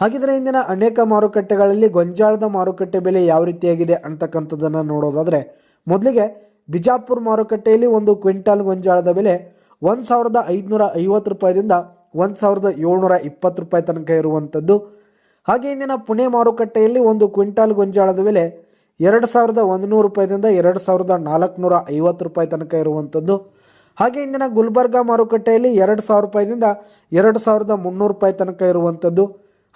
ಹಾಗಿದ್ರೆ ಇಂದಿನ ಅನೇಕ ಮಾರುಕಟ್ಟೆಗಳಲ್ಲಿ ಗೊಂಜಾಳದ ಮಾರುಕಟ್ಟೆ ಬೆಲೆ ಯಾವ ರೀತಿಯಾಗಿದೆ ಅಂತಕ್ಕಂಥದ್ದನ್ನು ನೋಡೋದಾದರೆ, ಮೊದಲಿಗೆ ಬಿಜಾಪುರ ಮಾರುಕಟ್ಟೆಯಲ್ಲಿ ಒಂದು ಕ್ವಿಂಟಾಲ್ ಗೊಂಜಾಳದ ಬೆಲೆ ಒಂದು ಸಾವಿರದ ಐದುನೂರ ಐವತ್ತು ರೂಪಾಯಿದಿಂದ ಒಂದು ಸಾವಿರದ ಏಳ್ನೂರ ಇಪ್ಪತ್ತು ರೂಪಾಯಿ ತನಕ ಇರುವಂಥದ್ದು. ಹಾಗೆ ಇಂದಿನ ಪುಣೆ ಮಾರುಕಟ್ಟೆಯಲ್ಲಿ ಒಂದು ಕ್ವಿಂಟಾಲ್ ಗೊಂಜಾಳದ ಬೆಲೆ ಎರಡು ಸಾವಿರದ ಒಂದು ನೂರು ರೂಪಾಯಿದಿಂದ ಎರಡು ಸಾವಿರದ ನಾಲ್ಕುನೂರ ಐವತ್ತು ರೂಪಾಯಿ ತನಕ ಇರುವಂಥದ್ದು. ಹಾಗೆ ಇಂದಿನ ಗುಲ್ಬರ್ಗಾ ಮಾರುಕಟ್ಟೆಯಲ್ಲಿ ಎರಡು ಸಾವಿರ ರೂಪಾಯಿದಿಂದ ಎರಡು ಸಾವಿರದ ಮುನ್ನೂರು ರೂಪಾಯಿ ತನಕ ಇರುವಂಥದ್ದು.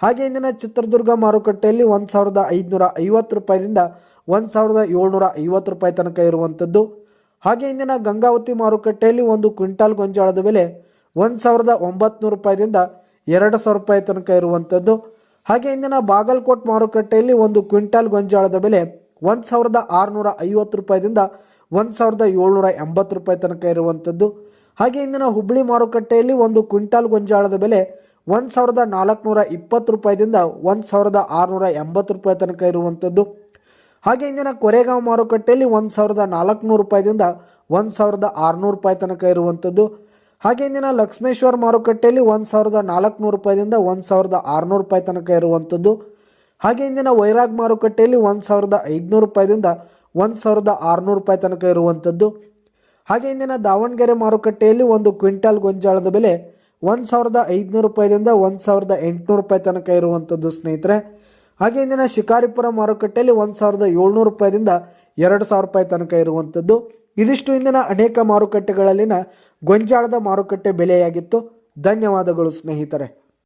ಹಾಗೆ ಇಂದಿನ ಚಿತ್ರದುರ್ಗ ಮಾರುಕಟ್ಟೆಯಲ್ಲಿ ಒಂದು ಸಾವಿರದ ಐದುನೂರ ಐವತ್ತು ರೂಪಾಯಿದಿಂದ ಒಂದು ಸಾವಿರದ ಏಳ್ನೂರ ಐವತ್ತು ರೂಪಾಯಿ ತನಕ ಇರುವಂಥದ್ದು ಹಾಗೆ ಇಂದಿನ ಗಂಗಾವತಿ ಮಾರುಕಟ್ಟೆಯಲ್ಲಿ ಒಂದು ಕ್ವಿಂಟಾಲ್ ಗೊಂಜಾಳದ ಬೆಲೆ ಒಂದು ಸಾವಿರದ ಒಂಬತ್ನೂರು ರೂಪಾಯಿದಿಂದ ಎರಡು ಸಾವಿರ ರೂಪಾಯಿ ತನಕ ಇರುವಂಥದ್ದು ಹಾಗೆ ಇಂದಿನ ಬಾಗಲಕೋಟ್ ಮಾರುಕಟ್ಟೆಯಲ್ಲಿ ಒಂದು ಕ್ವಿಂಟಾಲ್ ಗೊಂಜಾಳದ ಬೆಲೆ ಒಂದು ಸಾವಿರದ ಆರುನೂರ ಐವತ್ತು ರೂಪಾಯಿದಿಂದ ಒಂದು ಸಾವಿರದ ಏಳ್ನೂರ ಎಂಬತ್ತು ರೂಪಾಯಿ ತನಕ ಇರುವಂಥದ್ದು ಹಾಗೆ ಇಂದಿನ ಹುಬ್ಬಳ್ಳಿ ಮಾರುಕಟ್ಟೆಯಲ್ಲಿ ಒಂದು ಕ್ವಿಂಟಾಲ್ ಗೊಂಜಾಳದ ಬೆಲೆ ಒಂದು ಸಾವಿರದ ನಾಲ್ಕುನೂರ ಇಪ್ಪತ್ತು ರೂಪಾಯಿದಿಂದ ಒಂದು ಸಾವಿರದ ಆರುನೂರ ಎಂಬತ್ತು ರೂಪಾಯಿ ತನಕ ಇರುವಂಥದ್ದು. ಹಾಗೆ ಇಂದಿನ ಕೊರೆಗಾಂವ್ ಮಾರುಕಟ್ಟೆಯಲ್ಲಿ ಒಂದು ಸಾವಿರದ ನಾಲ್ಕುನೂರು ರೂಪಾಯಿದಿಂದ ಒಂದು ಸಾವಿರದ ಆರುನೂರು ರೂಪಾಯಿ ತನಕ ಇರುವಂಥದ್ದು. ಹಾಗೆ ಇಂದಿನ ಲಕ್ಷ್ಮೇಶ್ವರ ಮಾರುಕಟ್ಟೆಯಲ್ಲಿ ಒಂದು ಸಾವಿರದ ನಾಲ್ಕುನೂರು ರೂಪಾಯಿದಿಂದ ಒಂದು ಸಾವಿರದ ಆರುನೂರು ರೂಪಾಯಿ ತನಕ ಇರುವಂಥದ್ದು. ಹಾಗೆ ಇಂದಿನ ವೈರಾಗ್ ಮಾರುಕಟ್ಟೆಯಲ್ಲಿ ಒಂದು ಸಾವಿರದ ಐದುನೂರು ರೂಪಾಯಿದಿಂದ ಒಂದು ಸಾವಿರದ ಆರುನೂರು ರೂಪಾಯಿ ತನಕ ಇರುವಂಥದ್ದು. ಹಾಗೆ ಇಂದಿನ ದಾವಣಗೆರೆ ಮಾರುಕಟ್ಟೆಯಲ್ಲಿ ಒಂದು ಕ್ವಿಂಟಾಲ್ ಗೊಂಜಾಳದ ಬೆಲೆ ಒಂದು ಸಾವಿರದ ಐದುನೂರು ರೂಪಾಯಿದಿಂದ ಒಂದು ಸಾವಿರದ ಎಂಟುನೂರು ರೂಪಾಯಿ ತನಕ ಇರುವಂಥದ್ದು ಸ್ನೇಹಿತರೆ. ಹಾಗೆ ಇಂದಿನ ಶಿಕಾರಿಪುರ ಮಾರುಕಟ್ಟೆಯಲ್ಲಿ ಒಂದು ಸಾವಿರದ ಏಳ್ನೂರು ರೂಪಾಯಿದಿಂದ ಎರಡು ಸಾವಿರ ರೂಪಾಯಿ ತನಕ ಇರುವಂಥದ್ದು ಇದಿಷ್ಟು ಇಂದಿನ ಅನೇಕ ಮಾರುಕಟ್ಟೆಗಳಲ್ಲಿನ ಗೊಂಜಾಳದ ಮಾರುಕಟ್ಟೆ ಬೆಲೆಯಾಗಿತ್ತು. ಧನ್ಯವಾದಗಳು ಸ್ನೇಹಿತರೆ.